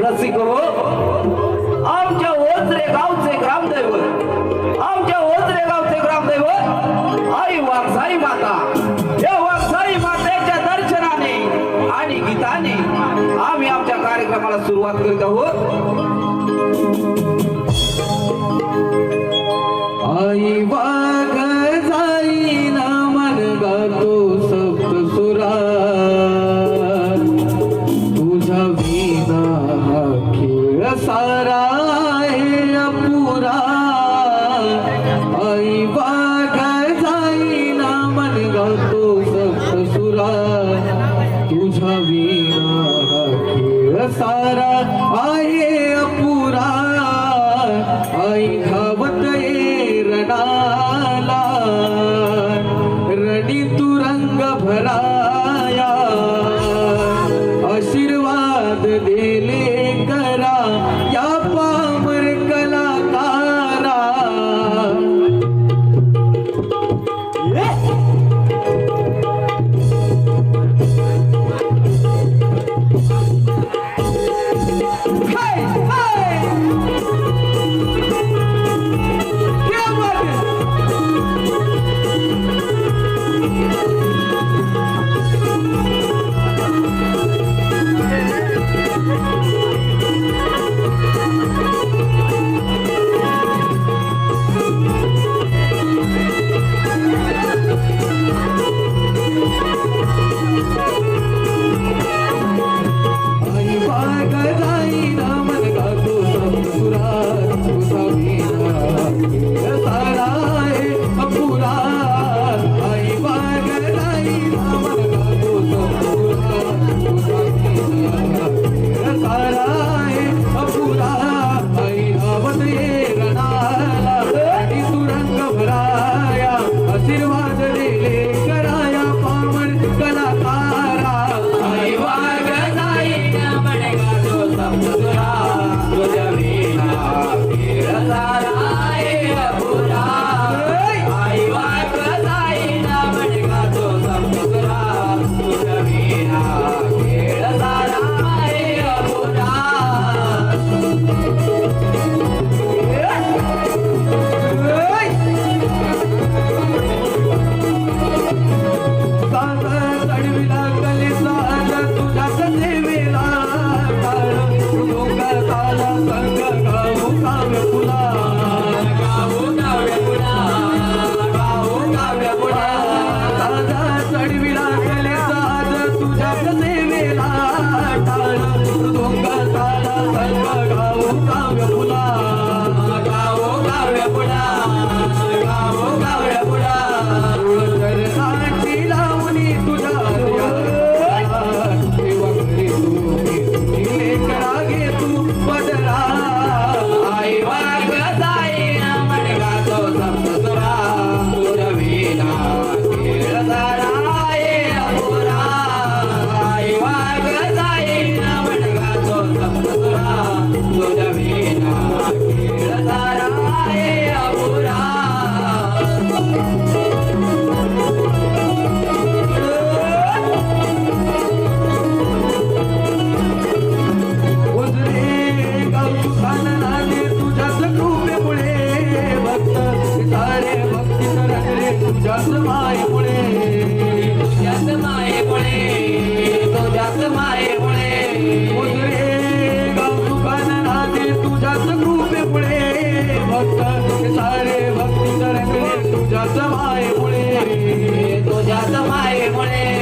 रसिक हो आमच्या ओचरे गावचे ग्रामदैवत. आमच्या ओचरे गावचे ग्रामदैवत. आई वारसाई माता. या वारसाई मातेच्या दर्शनाने आणि गीताने आम्ही आमच्या कार्यक्रमाला सुरुवात करीत आहोत. Hey, hey! सर्व गाऊ काव्य जास्त मायेमुळे जास्त मायेमुळे तो जास्त मायेमुळे उजरे गाव दुकान राहते तू जास्त कृपेमुळे भक्त सारे भक्ती तरंगले तू जास्त तो जास्त मायेमुळे